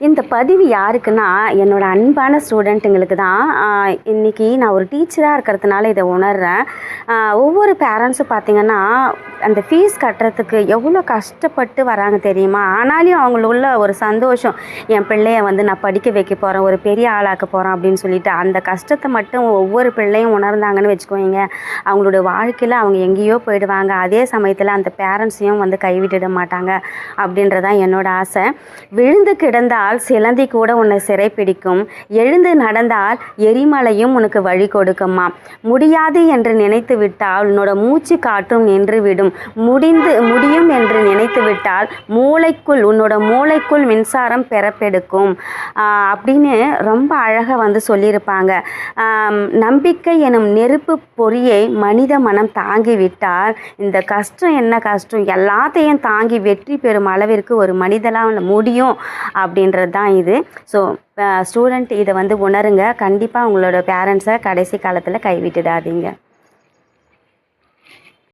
இந்த பதிவு யாருக்குன்னா என்னோட அன்பான ஸ்டூடெண்ட்டுங்களுக்கு தான். இன்றைக்கி நான் ஒரு டீச்சராக இருக்கிறதுனால இதை உணர்கிறேன் ஒவ்வொரு பேரண்ட்ஸும் பார்த்தீங்கன்னா அந்த ஃபீஸ் கட்டுறதுக்கு எவ்வளோ கஷ்டப்பட்டு வராங்க தெரியுமா? ஆனாலும் அவங்களுள்ள ஒரு சந்தோஷம். என் பிள்ளைய வந்து நான் படிக்க வைக்க போகிறேன் ஒரு பெரிய ஆளாக்க போகிறேன் அப்படின்னு சொல்லிட்டு அந்த கஷ்டத்தை மட்டும் ஒவ்வொரு பிள்ளையும் உணர்ந்தாங்கன்னு வச்சுக்கோங்க. அவங்களோட வாழ்க்கையில் அவங்க எங்கேயோ போயிடுவாங்க. அதே சமயத்தில் அந்த பேரண்ட்ஸையும் வந்து கைவிட்டுட மாட்டாங்க அப்படின்றதான் என்னோட ஆசை. விழுந்து கிடந்தால் சிலந்தி கூட உன்னை சிறைப்பிடிக்கும். எழுந்து நடந்தால் எரிமலையும் உனக்கு வழி கொடுக்குமா முடியாது என்று நினைத்து விட்டால் உன்னோட மூச்சு காற்றும் நின்று விடும். முடிந்து முடியும் என்று நினைத்து விட்டால் மூளைக்குள் உன்னோட மூளைக்குள் மின்சாரம் பெறப்பெடுக்கும். அப்படின்னு ரொம்ப அழகாக வந்து சொல்லியிருப்பாங்க. நம்பிக்கை எனும் நெருப்பு பொறியை மனித மனம் தாங்கிவிட்டால் இந்த கஷ்டம் என்ன கஷ்டம்? எல்லாத்தையும் தாங்கி வெற்றி பெறும் அளவிற்கு ஒரு மனிதனாக முடியும் அப்படின்றது தான் இது. ஸோ ஸ்டூடெண்ட் இதை வந்து உணருங்க. கண்டிப்பாக உங்களோட பேரண்ட்ஸை கடைசி காலத்தில் கைவிட்டுடாதீங்க.